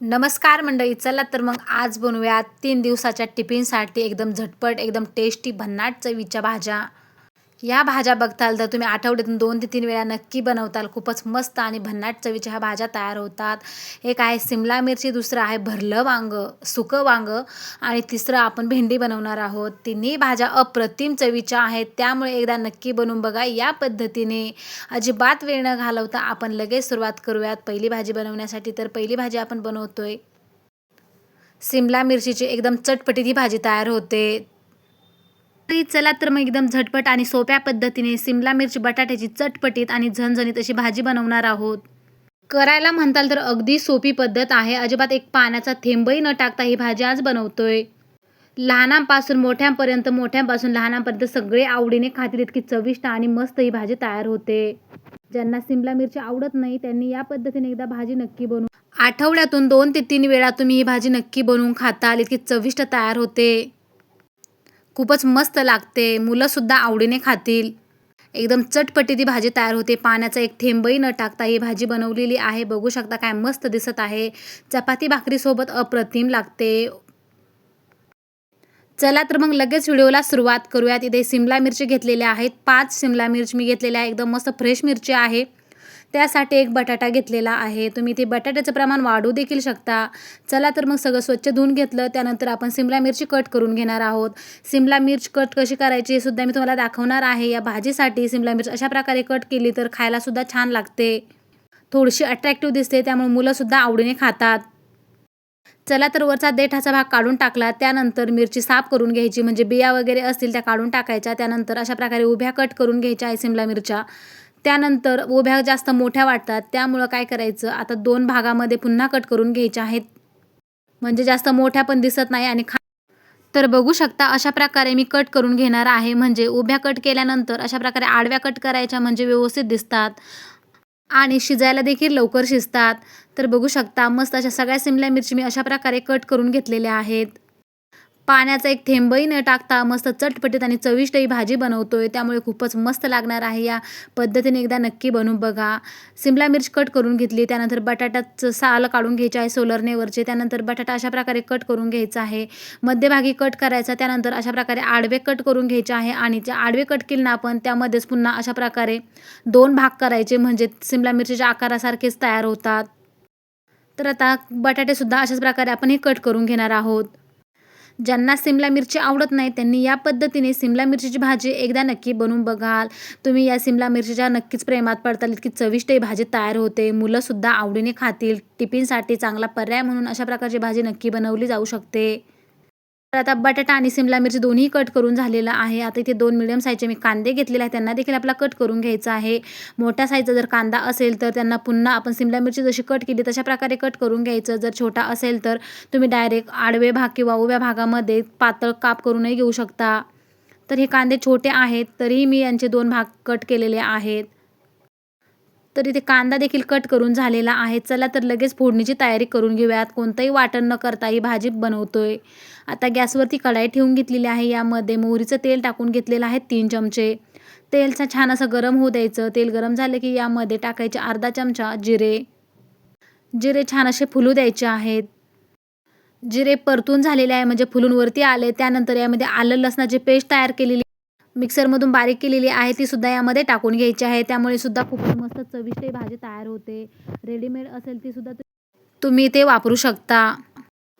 नमस्कार मंडळी चला तर मग आज बनवूया तीन दिवसाच्या टिफिनसाठी एकदम झटपट एकदम टेस्टी भन्नाट चवीच्या भाज्या या भाज्या बघताल तर तुम्ही आठवड्यातून दोन ते तीन वेळा नक्की बनवताल. खूपच मस्त आणि भन्नाट चवीच्या ह्या भाज्या तयार होतात. एक आहे सिमला मिरची दुसरं आहे भरलं वांगं सुकं वांगं आणि तिसरं आपण भेंडी बनवणार आहोत. तिन्ही भाज्या अप्रतिम चवीच्या आहेत. त्यामुळे एकदा नक्की बनवून बघा या पद्धतीने. अजिबात वेळ न घालवता आपण लगेच सुरुवात करूयात. पहिली भाजी बनवण्यासाठी तर पहिली भाजी आपण बनवतोय. सिमला मिरचीची एकदम चटपटीत ही भाजी तयार होते. तरी चला तर मग एकदम झटपट आणि सोप्या पद्धतीने सिमला मिरची बटाट्याची चटपटीत आणि झणझणीत अशी भाजी बनवणार आहोत. करायला म्हणताल तर अगदी सोपी पद्धत आहे. अजिबात एक पाण्याचा थेंबही न टाकता ही भाजी आज बनवतोय. लहानांपासून मोठ्यांपर्यंत मोठ्यांपासून लहानांपर्यंत सगळे आवडीने खातील इतकी चविष्ट आणि मस्त ही भाजी तयार होते. ज्यांना सिमला मिरची आवडत नाही त्यांनी या पद्धतीने एकदा भाजी नक्की बनवून आठवड्यातून दोन ते तीन वेळा तुम्ही ही भाजी नक्की बनवून खाताल. इतकी चविष्ट तयार होते. खूपच मस्त लागते. मुलंसुद्धा आवडीने खातील. एकदम चटपटी ती भाजी तयार होते. पाण्याचा एक थेंबही न टाकता ही भाजी बनवलेली आहे. बघू शकता काय मस्त दिसत आहे. चपाती भाकरीसोबत अप्रतिम लागते. चला तर मग लगेच व्हिडिओला सुरुवात करूयात. इथे सिमला मिरची घेतलेल्या आहेत. पाच सिमला मिरची मी घेतलेल्या आहे एकदम मस्त फ्रेश मिरची आहे. त्यासाठी एक बटाटा घेतलेला आहे. तुम्ही ते बटाट्याचं प्रमाण वाढवू देखील शकता. चला तर मग सगळं स्वच्छ धुवून घेतलं. त्यानंतर आपण सिमला मिरची कट करून घेणार आहोत. सिमला मिर्च कट कशी करायची हे सुद्धा मी तुम्हाला दाखवणार आहे. या भाजीसाठी सिमला मिर्च अशा प्रकारे कट केली तर खायलासुद्धा छान लागते. थोडीशी अट्रॅक्टिव्ह दिसते त्यामुळे मुलंसुद्धा आवडीने खातात. चला तर वरचा देठाचा भाग काढून टाकला. त्यानंतर मिरची साफ करून घ्यायची. म्हणजे बिया वगैरे असतील त्या काढून टाकायच्या. त्यानंतर अशा प्रकारे उभ्या कट करून घ्यायच्या आहे सिमला मिरच्या. त्यानंतर उभ्या जास्त मोठ्या वाटतात. त्यामुळं काय करायचं? आता दोन भागामध्ये पुन्हा कट करून घ्यायच्या आहेत. म्हणजे जास्त मोठ्या पण दिसत नाही आणि खा तर बघू शकता अशा प्रकारे मी कट करून घेणार आहे. म्हणजे उभ्या कट केल्यानंतर अशा प्रकारे आडव्या कट करायच्या म्हणजे व्यवस्थित दिसतात. आणि शिजायला देखील लवकर शिजतात. तर बघू शकता मस्त अशा सगळ्या सिमल्या मिरची मी अशा प्रकारे कट करून घेतलेल्या आहेत. पाण्याचा एक थेंबही न टाकता मस्त चटपटीत आणि चविष्ट ही भाजी बनवतोय. त्यामुळे खूपच मस्त लागणार आहे. या पद्धतीने एकदा नक्की बनवून बघा. सिमला मिर्च कट करून घेतली. त्यानंतर बटाट्याचं साल काढून घ्यायचे आहे सोलरनेवरचे त्यानंतर बटाटा अशा प्रकारे कट करून घ्यायचा आहे. मध्यभागी कट करायचा. त्यानंतर अशा प्रकारे आडवे कट करून घ्यायचे आहे. आणि जे आडवे कट केले ना आपण त्यामध्येच पुन्हा अशा प्रकारे दोन भाग करायचे. म्हणजे सिमला मिरचीच्या आकारासारखेच तयार होतात. तर आता बटाटेसुद्धा अशाच प्रकारे आपण हे कट करून घेणार आहोत. ज्यांना सिमला मिरची आवडत नाही त्यांनी या पद्धतीने सिमला मिरचीची भाजी एकदा नक्की बनवून बघाल. तुम्ही या सिमला मिरचीच्या नक्कीच प्रेमात पडताल इतकी चविष्ट ही भाजी तयार होते. मुलंसुद्धा आवडीने खातील. टिफिनसाठी चांगला पर्याय म्हणून अशा प्रकारची भाजी नक्की बनवली जाऊ शकते. तर आता बटाटा आणि सिमला मिरची दोन्ही कट करून झालेलं आहे. आता इथे दोन मिडियम साईजचे मी कांदे घेतलेले आहेत. त्यांना देखील आपला कट करून घ्यायचा आहे. मोठ्या साईजचा जर कांदा असेल तर त्यांना पुन्हा आपण सिमला मिरची जशी कट केली तशा प्रकारे कट करून घ्यायचं. जर छोटा असेल तर तुम्ही डायरेक्ट आडवे भाग किंवा उभ्या भागामध्ये पातळ काप करूनही घेऊ शकता. तर हे कांदे छोटे आहेत तरीही मी यांचे दोन भाग कट केलेले आहेत. तर इथे कांदा देखील कट करून झालेला आहे. चला तर लगेच फोडणीची तयारी करून घेऊयात. कोणतंही वाटण न करता ही भाजी बनवतोय. आता गॅसवरती कढाई ठेवून घेतलेली आहे. यामध्ये मोहरीचं तेल टाकून घेतलेलं आहे तीन चमचे. तेलचा छान असं गरम होऊ द्यायचं. तेल गरम झालं की यामध्ये टाकायचे अर्धा चमचा जिरे. जिरे छान असे फुलू द्यायचे आहेत. जिरे परतून झालेले आहे. म्हणजे फुलून वरती आले. त्यानंतर यामध्ये आलं लसणाची पेस्ट तयार केलेली मिक्सरमधून बारीक केलेली आहे ती सुद्धा यामध्ये टाकून घ्यायची आहे. त्यामुळे सुद्धा खूप मस्त चविष्ट भाजी तयार होते. रेडीमेड असेल ती सुद्धा तुम्ही ते वापरू शकता.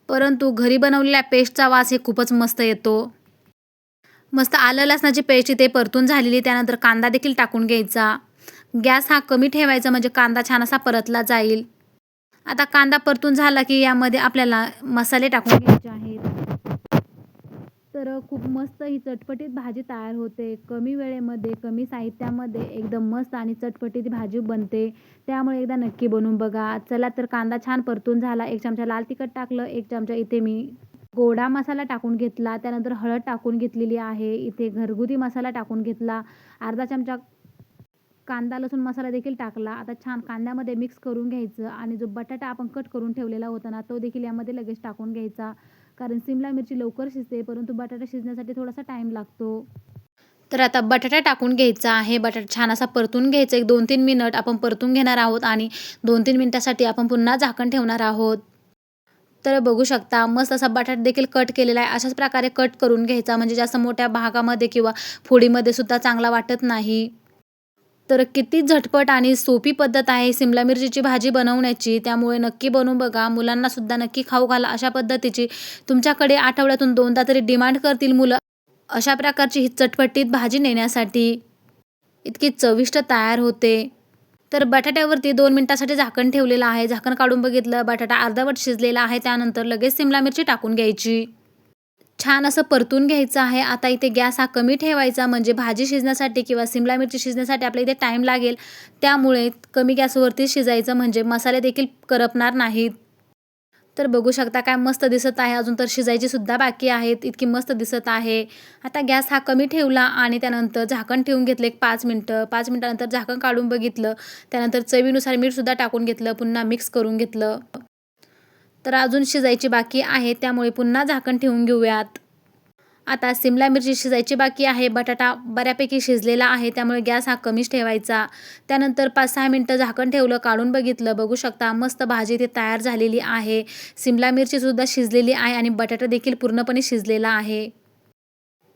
परंतु घरी बनवलेल्या पेस्टचा वास हे खूपच मस्त येतो. मस्त आलं लसणाची पेस्ट इथे परतून झालेली त्यानंतर कांदा देखील टाकून घ्यायचा. गॅस हा कमी ठेवायचा म्हणजे कांदा छान असा परतला जाईल. आता कांदा परतून झाला की यामध्ये आपल्याला मसाले टाकून घ्यायचे आहे तर खूप मस्त ही चटपटीत भाजी तयार होते. कमी वेळेमध्ये कमी साहित्यामध्ये एकदम मस्त आणि चटपटीत भाजी बनते. त्यामुळे एकदा नक्की बनवून बघा. चला तर कांदा छान परतून झाला. एक चमचा लाल तिखट टाकलं. एक चमचा इथे मी गोडा मसाला टाकून घेतला. त्यानंतर हळद टाकून घेतलेली आहे. इथे घरगुती मसाला टाकून घेतला. अर्धा चमचा कांदा लसूण मसाला देखील टाकला. आता छान कांद्यामध्ये मिक्स करून घ्यायचं आणि जो बटाटा आपण कट करून ठेवलेला होता ना तो देखील यामध्ये लगेच टाकून घ्यायचा. कारण सिमला मिरची लवकर शिजते परंतु बटाटा शिजण्यासाठी थोडासा टाईम लागतो. तर आता बटाटा टाकून घ्यायचा आहे. बटाटा छान असा परतून घ्यायचा. एक दोन तीन मिनट आपण परतून घेणार आहोत आणि दोन तीन मिनटासाठी आपण पुन्हा झाकण ठेवणार आहोत. तर बघू शकता मस्त असा बटाटा देखील कट केलेला आहे. अशाच प्रकारे कट करून घ्यायचा. म्हणजे जास्त मोठ्या भागामध्ये किंवा फोडीमध्ये सुद्धा चांगला वाटत नाही. तर किती झटपट आणि सोपी पद्धत आहे सिमला मिरचीची भाजी बनवण्याची. त्यामुळे नक्की बनवून बघा. मुलांना सुद्धा नक्की खाऊ घाला अशा पद्धतीची. तुमच्याकडे आठवड्यातून दोनदा तरी डिमांड करतील मुलं. अशा प्रकारची ही चटपटीत भाजी नेण्यासाठी इतकी चविष्ट तयार होते. तर बटाट्यावरती दोन मिनटासाठी झाकण ठेवलेलं आहे. झाकण काढून बघितलं. बटाटा अर्धवट शिजलेला आहे. त्यानंतर लगेच सिमला मिरची टाकून घ्यायची. छान असं परतून घ्यायचं आहे. आता इथे गॅस हा कमी ठेवायचा म्हणजे भाजी शिजण्यासाठी किंवा सिमला मिरची शिजण्यासाठी आपल्या इथे टाईम लागेल. त्यामुळे कमी गॅसवरती शिजायचं म्हणजे मसाले देखील करपणार नाहीत. तर बघू शकता काय मस्त दिसत आहे. अजून तर शिजायची सुद्धा बाकी आहेत. इतकी मस्त दिसत आहे. आता गॅस हा कमी ठेवला आणि त्यानंतर झाकण ठेवून घेतलं एक पाच मिनटं. पाच मिनटानंतर झाकण काढून बघितलं. त्यानंतर चवीनुसार मीठसुद्धा टाकून घेतलं. पुन्हा मिक्स करून घेतलं. तर अजून शिजायची बाकी आहे त्यामुळे पुन्हा झाकण ठेवून घेऊयात. आता सिमला मिरची शिजायची बाकी आहे बटाटा बऱ्यापैकी शिजलेला आहे त्यामुळे गॅस हा कमीच ठेवायचा. त्यानंतर पाच सहा मिनटं झाकण ठेवलं काढून बघितलं बघू शकता मस्त भाजी इथे तयार झालेली आहे. सिमला मिरचीसुद्धा शिजलेली आहे आणि बटाटा देखील पूर्णपणे शिजलेला आहे.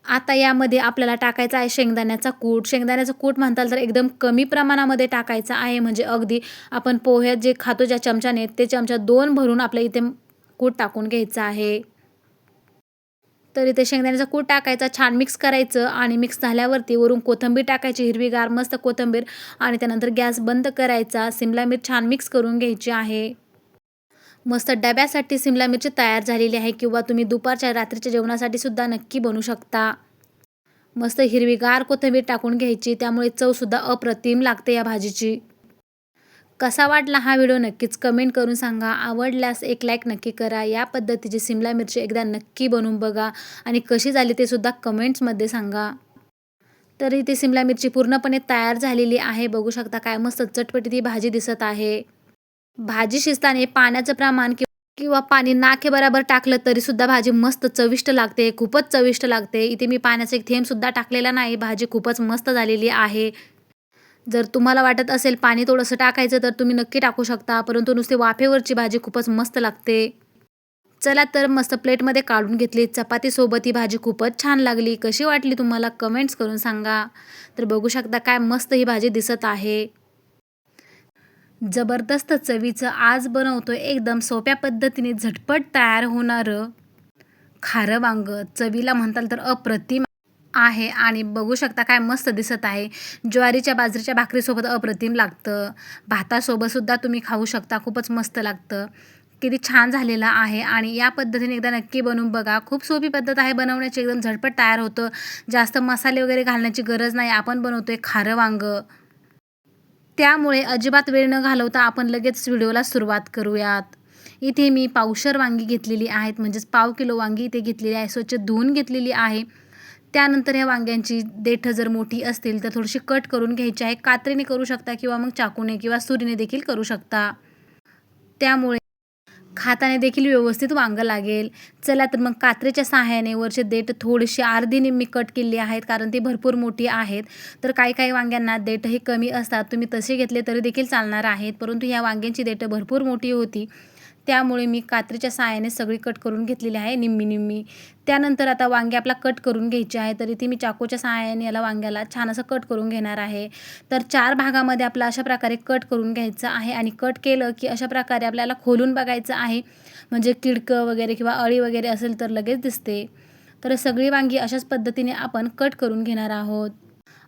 आता यामध्ये आपल्याला टाकायचा आहे शेंगदाण्याचा कूट. शेंगदाण्याचा कूट म्हणताल तर एकदम कमी प्रमाणामध्ये टाकायचा आहे. म्हणजे अगदी आपण पोह्यात जे खातो ज्या चमच्याने ते चमचा दोन भरून आपल्या इथे कूट टाकून घ्यायचं आहे. तर इथे शेंगदाण्याचा कूट टाकायचा छान मिक्स करायचं आणि मिक्स झाल्यावरती वरून कोथिंबीर टाकायची हिरवीगार मस्त कोथिंबीर आणि त्यानंतर गॅस बंद करायचा. सिमला मिर छान मिक्स करून घ्यायची आहे. मस्त डब्यासाठी सिमला मिरची तयार झालेली आहे किंवा तुम्ही दुपारच्या रात्रीच्या जेवणासाठी सुद्धा नक्की बनवू शकता. मस्त हिरवीगार कोथिंबीर टाकून घ्यायची त्यामुळे चवसुद्धा अप्रतिम लागते या भाजीची. कसा वाटला हा व्हिडिओ नक्कीच कमेंट करून सांगा. आवडल्यास एक लाईक नक्की करा. या पद्धतीची सिमला मिरची एकदा नक्की बनवून बघा आणि कशी झाली ते सुद्धा कमेंट्समध्ये सांगा. तरी ती सिमला मिरची पूर्णपणे तयार झालेली आहे. बघू शकता काय मस्त चटपटी ती भाजी दिसत आहे. भाजी शिजताना पाण्याचं प्रमाण किंवा पाणी नाके बराबर टाकलं तरी सुद्धा भाजी मस्त चविष्ट लागते खूपच चविष्ट लागते. इथे मी पाण्याचा एक थेंबसुद्धा टाकलेला नाही भाजी खूपच मस्त झालेली आहे. जर तुम्हाला वाटत असेल पाणी थोडंसं टाकायचं तर तुम्ही नक्की टाकू शकता परंतु नुसती वाफेवरची भाजी खूपच मस्त लागते. चला तर मस्त प्लेटमध्ये काढून घेतली. चपातीसोबत ही भाजी खूपच छान लागली. कशी वाटली तुम्हाला? कमेंट्स करून सांगा. तर बघू शकता काय मस्त ही भाजी दिसत आहे. जबरदस्त चवीचं आज बनवतो एकदम सोप्या पद्धतीने झटपट तयार होणारं खारं वांग. चवीला म्हणताल तर अप्रतिम आहे आणि बघू शकता काय मस्त दिसत आहे. ज्वारीच्या बाजरीच्या भाकरीसोबत अप्रतिम लागतं. भातासोबतसुद्धा तुम्ही खाऊ शकता खूपच मस्त लागतं. किती छान झालेलं आहे आणि या पद्धतीने एकदा नक्की बनवून बघा. खूप सोपी पद्धत आहे बनवण्याची एकदम झटपट तयार होतं. जास्त मसाले वगैरे घालण्याची गरज नाही. आपण बनवतो आहे खारं वांगं. त्यामुळे अजिबात वेळ न घालवता आपण लगेच व्हिडिओला सुरुवात करूयात. इथे मी पावशर वांगी घेतलेली आहेत म्हणजेच पाव किलो वांगी इथे घेतलेली आहे स्वच्छ धुवून घेतलेली आहे. त्यानंतर ह्या वांग्यांची देठं जर मोठी असतील तर थोडीशी कट करून घ्यायची आहे. कात्रीने करू शकता किंवा मग चाकूने किंवा सुरीने देखील करू शकता. त्यामुळे खाताने देखील व्यवस्थित वांग लागेल. चला तर मग कात्रीच्या सहाय्याने वरचे देठ थोडीशी अर्धी निम्मी कट केली आहेत कारण ती भरपूर मोठी आहेत. तर काही काही वांग्यांना देठही कमी असतात. तुम्ही तसे घेतले तरी देखील चालणार आहेत परंतु ह्या वांग्यांची देठं भरपूर मोठी होती. त्यामुळे मी कात्रीच्या सहाय्याने सगळी कट करून घेतलेली आहे निम्मी निम्मी. त्यानंतर आता वांगे आपला कट करून घ्यायचे आहे तर इथे मी चाकूच्या सहाय्याने याला वांग्याला छान असं कट करून घेणार आहे. तर चार भागामध्ये आपला अशा प्रकारे कट करून घ्यायचं आहे आणि कट केलं की अशा प्रकारे आपल्याला खोलून बघायचं आहे. म्हणजे किडकं वगैरे किंवा अळी वगैरे असेल तर लगेच दिसते. तर सगळी वांगी अशाच पद्धतीने आपण कट करून घेणार आहोत.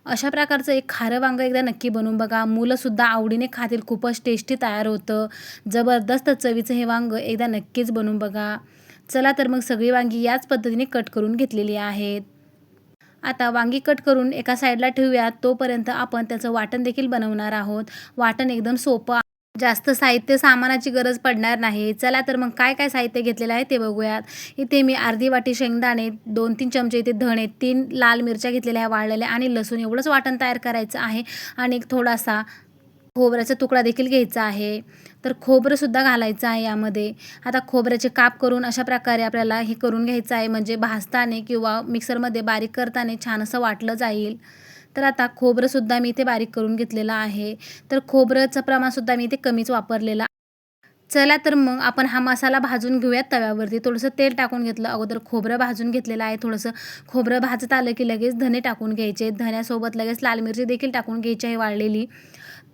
अशा प्रकारचं एक खारं वांगं एकदा नक्की बनवून बघा. मुलंसुद्धा आवडीने खातील खूपच टेस्टी तयार होतं. जबरदस्त चवीचं हे वांगं एकदा नक्कीच बनवून बघा. चला तर मग सगळी वांगी याच पद्धतीने कट करून घेतलेली आहेत. आता वांगी कट करून एका साईडला ठेवूयात तोपर्यंत आपण त्याचं वाटण देखील बनवणार आहोत. वाटण एकदम सोपं जास्त साहित्य सामानाची गरज पडणार नाही. चला तर मग काय काय साहित्य घेतलेलं आहे ते बघूयात. इथे मी अर्धी वाटी शेंगदाणे दोन तीन चमचे इथे धणे तीन लाल मिरच्या घेतलेल्या आहे वाळलेल्या आणि लसूण एवढंच वाटण तयार करायचं आहे. आणि एक थोडासा खोबऱ्याचा तुकडा देखील घ्यायचा आहे. तर खोबरंसुद्धा घालायचं आहे यामध्ये. आता खोबऱ्याचे काप करून अशा प्रकारे आपल्याला हे करून घ्यायचं आहे. म्हणजे भाजताने किंवा मिक्सरमध्ये बारीक करताना छान असं वाटलं जाईल. तर आता खोबरंसुद्धा मी इथे बारीक करून घेतलेलं आहे. तर खोबरंचं प्रमाणसुद्धा मी इथे कमीच वापरलेलं चला तर मग आपण हा मसाला भाजून घेऊयात तव्यावरती. थोडंसं तेल टाकून घेतलं. अगोदर खोबरं भाजून घेतलेलं आहे. थोडंसं खोबरं भाजत आलं की लगेच धने टाकून घ्यायचे. धन्यासोबत लगेच लाल मिरची देखील टाकून घ्यायची आहे वाळलेली.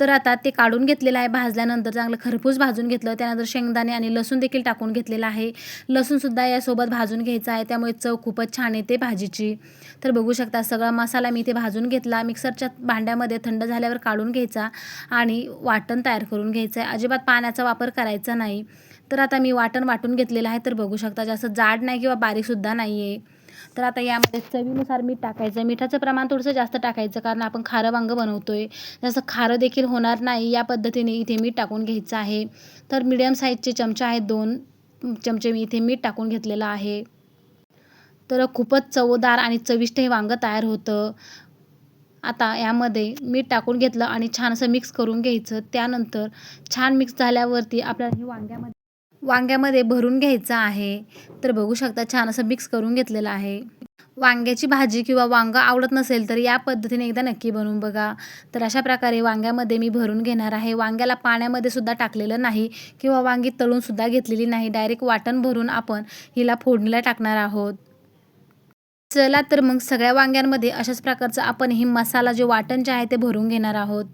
तर आता ते काढून घेतलेलं आहे भाजल्यानंतर चांगलं खरपूस भाजून घेतलं. त्यानंतर शेंगदाणे आणि लसूण देखील टाकून घेतलेलं आहे. लसूणसुद्धा यासोबत भाजून घ्यायचं आहे. त्यामुळे चव खूपच छान येते भाजीची. तर बघू शकता सगळा मसाला मी इथे भाजून घेतला. मिक्सरच्या भांड्यामध्ये थंड झाल्यावर काढून घ्यायचा आणि वाटण तयार करून घ्यायचं आहे. अजिबात पाण्याचा वापर करायचा नाही. तर आता मी वाटण वाटून घेतलेलं आहे. तर बघू शकता जास्त जाड नाही किंवा बारीकसुद्धा नाही आहे तर आता यामध्ये चवीनुसार मीठ टाकायचं. मिठाचं प्रमाण थोडंसं जास्त टाकायचं कारण आपण खारं वांग बनवतोय. जसं खारं देखील होणार नाही या पद्धतीने इथे मीठ टाकून घ्यायचं आहे. तर मीडियम साईजचे चमचे आहेत दोन चमचे मी इथे मीठ टाकून घेतलेलं आहे. तर खूपच चवदार आणि चविष्ट हे वांगं तयार होतं. आता यामध्ये मीठ टाकून घेतलं आणि छान असं मिक्स करून घ्यायचं. त्यानंतर छान मिक्स झाल्यावरती आपल्याला हे वांग्यामध्ये वांग्यामध्ये भरून घ्यायचं आहे. तर बघू शकता छान असं मिक्स करून घेतलेलं आहे. वांग्याची भाजी किंवा वांगं आवडत नसेल तर या पद्धतीने एकदा नक्की बनवून बघा. तर अशा प्रकारे वांग्यामध्ये मी भरून घेणार आहे. वांग्याला पाण्यामध्ये सुद्धा टाकलेलं नाही किंवा वांगी तळूनसुद्धा घेतलेली नाही. डायरेक्ट वाटण भरून आपण हिला फोडणीला टाकणार आहोत. चला तर मग सगळ्या वांग्यांमध्ये अशाच प्रकारचं आपण हे मसाला जे वाटण जे आहे ते भरून घेणार आहोत.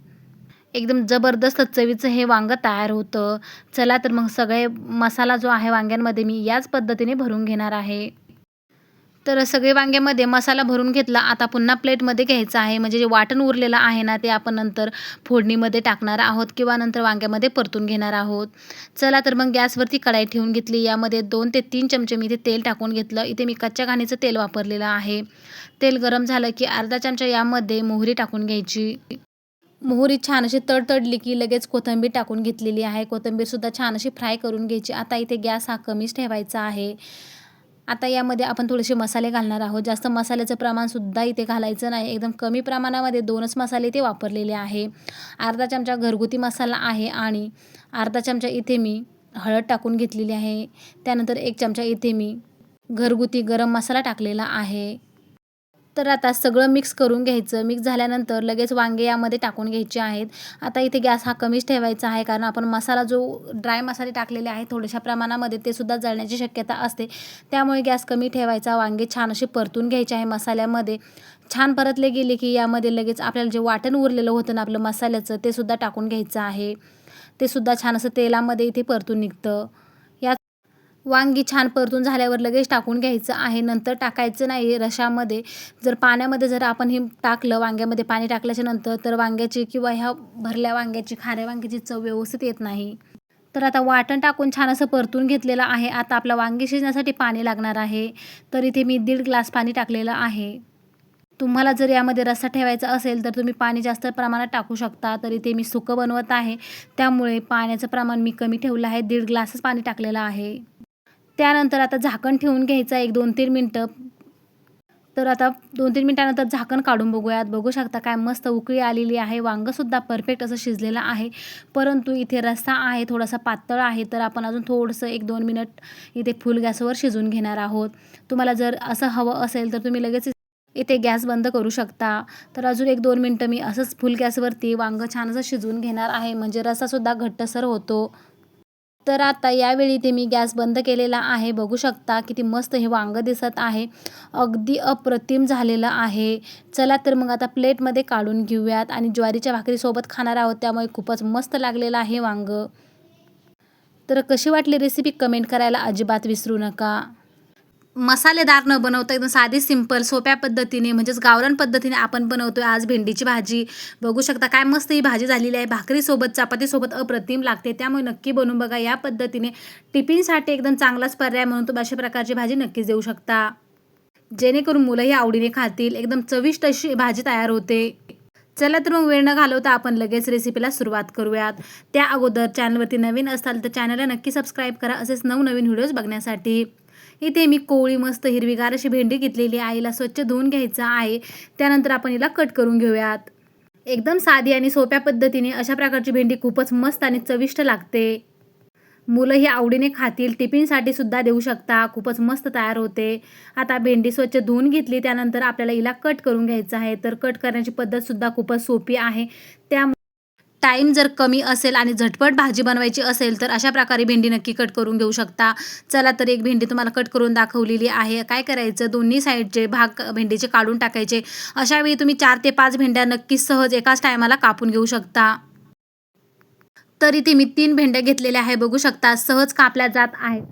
एकदम जबरदस्त चवीचं हे वांगं तयार होतं. चला तर मग सगळे मसाला जो आहे वांग्यांमध्ये मी याच पद्धतीने भरून घेणार आहे. तर सगळे वांग्यामध्ये मसाला भरून घेतला. आता पुन्हा प्लेटमध्ये घ्यायचं आहे. म्हणजे जे वाटण उरलेलं आहे ना ते आपण नंतर फोडणीमध्ये टाकणार आहोत किंवा नंतर वांग्यामध्ये परतून घेणार आहोत. चला तर मग गॅसवरती कढाई ठेवून घेतली. यामध्ये दोन ते तीन चमचे मी इथे तेल टाकून घेतलं. इथे मी कच्च्या घाणीचं तेल वापरलेलं आहे. तेल गरम झालं की अर्धा चमचा यामध्ये मोहरी टाकून घ्यायची. मोहरी छान अशी तडतडली की लगेच कोथिंबीर टाकून घेतलेली आहे. कोथिंबीरसुद्धा छान अशी फ्राय करून घ्यायची. आता इथे गॅस हा कमीच ठेवायचा आहे. आता यामध्ये आपण थोडेसे मसाले घालणार आहोत. जास्त मसाल्याचं प्रमाणसुद्धा इथे घालायचं नाही. एकदम कमी प्रमाणामध्ये दोनच मसाले इथे वापरलेले आहे. अर्धा चमचा घरगुती मसाला आहे आणि अर्धा चमचा इथे मी हळद टाकून घेतलेली आहे. त्यानंतर एक चमचा इथे मी घरगुती गरम मसाला टाकलेला आहे. तर आता सगळं मिक्स करून घ्यायचं. मिक्स झाल्यानंतर लगेच वांगे यामध्ये टाकून घ्यायचे आहेत. आता इथे गॅस हा कमीच ठेवायचा आहे कारण आपण मसाला जो ड्राय मसाले टाकलेले आहेत थोड्याशा प्रमाणामध्ये ते सुद्धा जळण्याची शक्यता असते. त्यामुळे गॅस कमी ठेवायचा. वांगे छान असे परतून घ्यायचे आहे मसाल्यामध्ये. छान परतले गेले की यामध्ये लगेच आपल्याला जे वाटण उरलेलं होतं ना आपलं मसाल्याचं ते सुद्धा टाकून घ्यायचं आहे. ते सुद्धा छान असं तेलामध्ये इथे परतून निघतं. वांगी छान परतून झाल्यावर लगेच टाकून घ्यायचं आहे. नंतर टाकायचं नाही. रशामध्ये जर पाण्यामध्ये जर आपण हे टाकलं वांग्यामध्ये पाणी टाकल्याच्या नंतर तर वांग्याची किंवा ह्या भरल्या वांग्याची खाऱ्या वांग्याची चव व्यवस्थित येत नाही. तर आता वाटण टाकून छान असं परतून घेतलेलं आहे. आता आपलं वांगी शिजण्यासाठी पाणी लागणार आहे. तर इथे मी दीड ग्लास पाणी टाकलेलं आहे. तुम्हाला जर यामध्ये रस्सा ठेवायचा असेल तर तुम्ही पाणी जास्त प्रमाणात टाकू शकता. तर इथे मी सुकं बनवत आहे. त्यामुळे पाण्याचं प्रमाण मी कमी ठेवलं आहे. दीड ग्लासच पाणी टाकलेलं आहे. त्यानंतर आता झाकण ठेवून घ्यायचं एक दोन तीन मिनटं. तर आता दोन तीन मिनटानंतर झाकण काढून बघूयात. बघू शकता काय मस्त उकळी आलेली आहे. वांगंसुद्धा परफेक्ट असं शिजलेलं आहे. परंतु इथे रस्सा आहे थोडासा पातळ आहे. तर आपण अजून थोडंसं एक दोन मिनट इथे फुल गॅसवर शिजून घेणार आहोत. तुम्हाला जर असं हवं असेल तर तुम्ही लगेच इथे गॅस बंद करू शकता. तर अजून एक दोन मिनटं मी असंच फुल गॅसवरती वांगं छान असं शिजवून घेणार आहे. म्हणजे रस्सासुद्धा घट्टसर होतो. तर आता यावेळी ते मी गॅस बंद केलेला आहे. बघू शकता किती मस्त हे वांगं दिसत आहे. अगदी अप्रतिम झालेलं आहे. चला तर मग आता प्लेटमध्ये काढून घेऊयात आणि ज्वारीच्या भाकरीसोबत खाणार आहोत. त्यामुळे खूपच मस्त लागलेलं आहे वांगं. तर कशी वाटली रेसिपी कमेंट करायला अजिबात विसरू नका. मसालेदार न बनवता एकदम साधी सिंपल सोप्या पद्धतीने म्हणजेच गावरान पद्धतीने आपण बनवतोय आज भेंडीची भाजी. बघू शकता काय मस्त ही भाजी झालेली आहे. भाकरीसोबत चपातीसोबत अप्रतिम लागते. त्यामुळे नक्की बनवून बघा. या पद्धतीने टिफिनसाठी एकदम चांगलाच पर्याय म्हणून तुम्ही अशा प्रकारची भाजी नक्कीच देऊ शकता. जेणेकरून मुलंही आवडीने खातील. एकदम चविष्ट अशी भाजी तयार होते. चला तर मग वेळ न घालवता आपण लगेच रेसिपीला सुरुवात करूयात. त्या अगोदर चॅनलवरती नवीन असाल तर चॅनलला नक्की सबस्क्राईब करा. असेच नवनवीन व्हिडिओज बघण्यासाठी. इथे मी कोवळी मस्त हिरवीगार अशी भेंडी घेतलेली आईला स्वच्छ धुवून घ्यायचं आहे. त्यानंतर आपण हिला कट करून घेऊयात. एकदम साधी आणि सोप्या पद्धतीने अशा प्रकारची भेंडी खूपच मस्त आणि चविष्ट लागते. मुलं ही आवडीने खातील टिफिनसाठी सुद्धा देऊ शकता. खूपच मस्त तयार होते. आता भेंडी स्वच्छ धुवून घेतली त्यानंतर आपल्याला हिला कट करून घ्यायचं आहे. तर कट करण्याची पद्धतसुद्धा खूपच सोपी आहे. त्या टाईम जर कमी असेल आणि झटपट भाजी बनवायची असेल तर अशा प्रकारे भेंडी नक्की कट करून घेऊ शकता. चला तर एक भेंडी तुम्हाला कट करून दाखवलेली आहे. काय करायचं? दोन्ही साईडचे भाग भेंडीचे काढून टाकायचे. अशावेळी तुम्ही चार ते पाच भेंड्या नक्कीच सहज एकाच टायमाला कापून घेऊ शकता. तर इथे मी तीन भेंड्या घेतलेल्या आहे बघू शकता सहज कापल्या जात आहेत.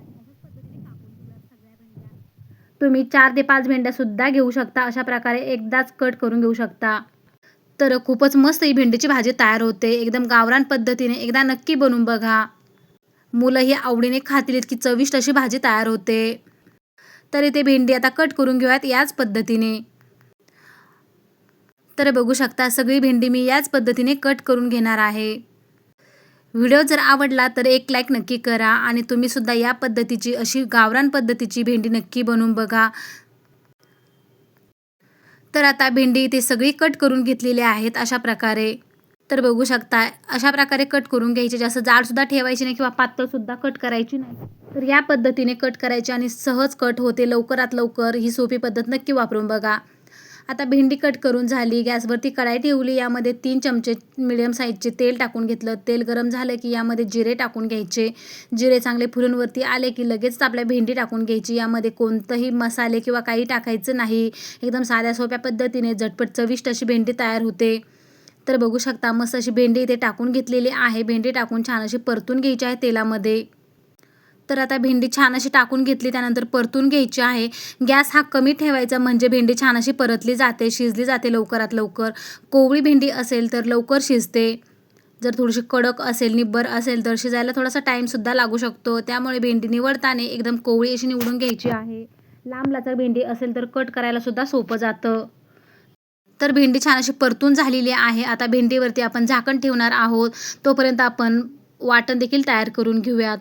तुम्ही चार ते पाच भेंड्यासुद्धा घेऊ शकता. अशा प्रकारे एकदाच कट करून घेऊ शकता. तर खूपच मस्त ही भेंडीची भाजी तयार होते. एकदम गावरान पद्धतीने एकदा नक्की बनवून बघा. मुलं ही आवडीने खातील इतकी चविष्ट अशी भाजी तयार होते. तर इथे भेंडी आता कट करून घेऊयात याच पद्धतीने. तर बघू शकता सगळी भेंडी मी याच पद्धतीने कट करून घेणार आहे. व्हिडिओ जर आवडला तर एक लाईक नक्की करा आणि तुम्ही सुद्धा या पद्धतीची अशी गावरान पद्धतीची भेंडी नक्की बनवून बघा. तर आता भेंडी इथे सगळी कट करून घेतलेली आहेत अशा प्रकारे. तर बघू शकता अशा प्रकारे कट करून घ्यायचे. जास्त जाडसुद्धा ठेवायची नाही किंवा पातळसुद्धा कट करायची नाही. तर या पद्धतीने कट करायची आणि सहज कट होते लवकरात लवकर. ही सोपी पद्धत नक्की वापरून बघा. आता भेंडी कट करून झाली गॅसवरती कढाई ठेवली यामध्ये तीन चमचे मिडियम साईजचे तेल टाकून घेतलं. तेल गरम झालं की यामध्ये जिरे टाकून घ्यायचे. जिरे चांगले फुलूनवरती आले की लगेच आपल्या भेंडी टाकून घ्यायची. यामध्ये कोणतंही मसाले किंवा काही टाकायचं नाही. एकदम साध्या सोप्या पद्धतीने झटपट चविष्ट अशी भेंडी तयार होते. तर बघू शकता मस्त अशी भेंडी इथे टाकून घेतलेली आहे. भेंडी टाकून छान अशी परतून घ्यायची आहे तेलामध्ये. तर आता भेंडी छान अशी टाकून घेतली त्यानंतर परतून घ्यायची आहे. गॅस हा कमी ठेवायचा म्हणजे भेंडी छान अशी परतली जाते शिजली जाते लवकरात लवकर. कोवळी भेंडी असेल तर लवकर शिजते. जर थोडीशी कडक असेल निब्बर असेल तर शिजायला थोडासा टाईमसुद्धा लागू शकतो. त्यामुळे भेंडी निवडताना एकदम कोवळी अशी निवडून घ्यायची आहे. लांब लाचक भेंडी असेल तर कट करायलासुद्धा सोपं जातं. तर भेंडी छान अशी परतून झालेली आहे. आता भेंडीवरती आपण झाकण ठेवणार आहोत. तोपर्यंत आपण वाटण देखील तयार करून घेऊयात.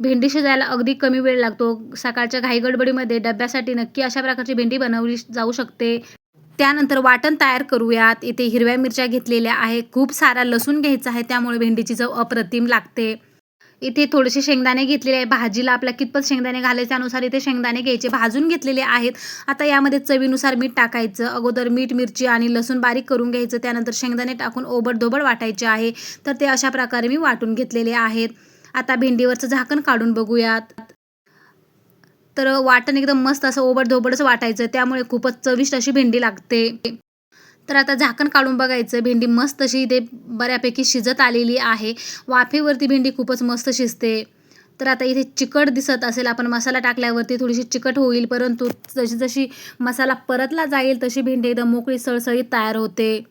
भेंडी शिजायला अगदी कमी वेळ लागतो. सकाळच्या घाई गडबडीमध्ये डब्यासाठी नक्की अशा प्रकारची भेंडी बनवली जाऊ शकते. त्यानंतर वाटण तयार करूयात. इथे हिरव्या मिरच्या घेतलेल्या आहे खूप सारा लसूण घ्यायचा आहे. त्यामुळे भेंडीची चव अप्रतिम लागते. इथे थोडेसे शेंगदाणे घेतलेले आहे भाजीला आपल्या कितपत शेंगदाणे घालायचे त्यानुसार इथे शेंगदाणे घ्यायचे. भाजून घेतलेले आहेत. आता यामध्ये चवीनुसार मीठ टाकायचं. अगोदर मीठ मिरची आणि लसूण बारीक करून घ्यायचं. त्यानंतर शेंगदाणे टाकून ओबडधोबड वाटायचे आहे. तर ते अशा प्रकारे मी वाटून घेतलेले आहेत. आता भेंडीवरचं झाकण काढून बघूयात. तर वाटण एकदम मस्त असं ओबडधोबडच वाटायचं त्यामुळे खूपच चविष्ट अशी भेंडी लागते. तर आता झाकण काढून बघायचं भेंडी मस्त अशी इथे बऱ्यापैकी शिजत आलेली आहे. वाफेवरती भेंडी खूपच मस्त शिजते. तर आता इथे चिकट दिसत असेल आपण मसाला टाकल्यावरती थोडीशी चिकट होईल परंतु जशी जशी मसाला परतला जाईल तशी भेंडी एकदम मोकळी सळसळीत तयार होते.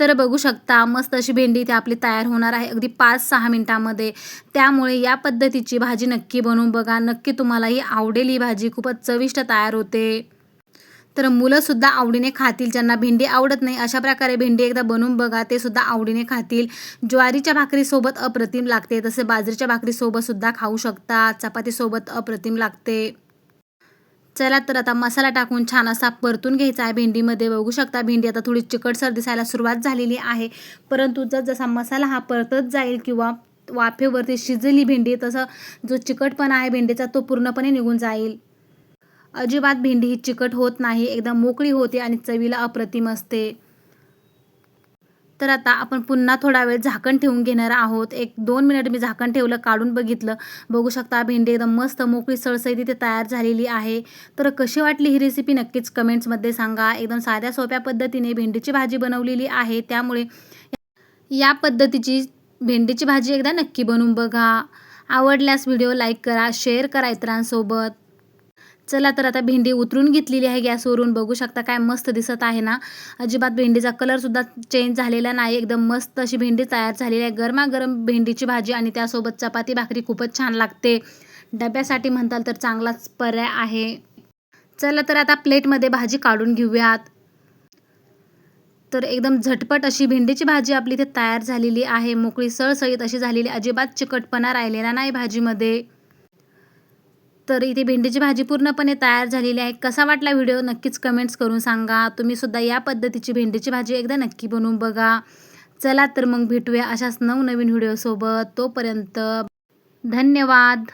तर बघू शकता मस्त अशी भेंडी इथे आपली तयार होणार आहे. अगदी पाच सहा मिनटामध्ये. त्यामुळे या पद्धतीची भाजी नक्की बनवून बघा. नक्की तुम्हाला ही आवडेल ही भाजी. खूपच चविष्ट तयार होते. तर मुलंसुद्धा आवडीने खातील. ज्यांना भेंडी आवडत नाही अशा प्रकारे भेंडी एकदा बनवून बघा. ते सुद्धा आवडीने खातील. ज्वारीच्या भाकरीसोबत अप्रतिम लागते. तसे बाजरीच्या भाकरीसोबतसुद्धा खाऊ शकता. चपातीसोबत अप्रतिम लागते. चला तर आता मसाला टाकून छान असा परतून घ्यायचा आहे. भेंडीमध्ये बघू शकता भेंडी आता थोडी चिकटसर दिसायला सुरुवात झालेली आहे. परंतु जर जसा मसाला हा परतत जाईल किंवा वाफेवरती शिजली भेंडी तसं जो चिकटपणा आहे भेंडीचा तो पूर्णपणे निघून जाईल. अजिबात भेंडी ही चिकट होत नाही एकदम मोकळी होते आणि चवीला अप्रतिम असते. तर आता आपण पुन्हा थोडा वेळ झाकण ठेवून घेणार आहोत. एक दोन मिनिट मी झाकण ठेवलं काढून बघितलं. बघू शकता भेंडी एकदम मस्त मोकळी सळसळी तिथे तयार झालेली आहे. तर कशी वाटली ही रेसिपी नक्कीच कमेंट्समध्ये सांगा. एकदम साध्या सोप्या पद्धतीने भेंडीची भाजी बनवलेली आहे. त्यामुळे या पद्धतीची भेंडीची भाजी एकदा नक्की बनवून बघा. आवडल्यास व्हिडिओ लाईक करा शेअर करा इतरांसोबत. चला तर आता भेंडी उतरून घेतलेली आहे गॅसवरून. बघू शकता काय मस्त दिसत आहे ना. अजिबात भेंडीचा कलरसुद्धा चेंज झालेला नाही. एकदम मस्त अशी भेंडी तयार झालेली आहे. गरमागरम भेंडीची भाजी आणि त्यासोबत चपाती भाकरी खूपच छान लागते. डब्यासाठी म्हणताल तर चांगलाच पर्याय आहे. चला तर आता प्लेटमध्ये भाजी काढून घेऊयात. तर एकदम झटपट अशी भेंडीची भाजी आपली इथे तयार झालेली आहे. मोकळी सळसळीत अशी झालेली अजिबात चिकटपणा राहिलेला नाही भाजीमध्ये. तर इथे भेंडीची भाजी पूर्णपणे तयार झालेली आहे. कसा वाटला व्हिडिओ नक्कीच कमेंट्स करून सांगा. तुम्ही सुद्धा या पद्धतीची भेंडीची भाजी एकदा नक्की बनवून बघा. चला तर मग भेटूया अशाच नवनवीन व्हिडिओसोबत. तोपर्यंत धन्यवाद.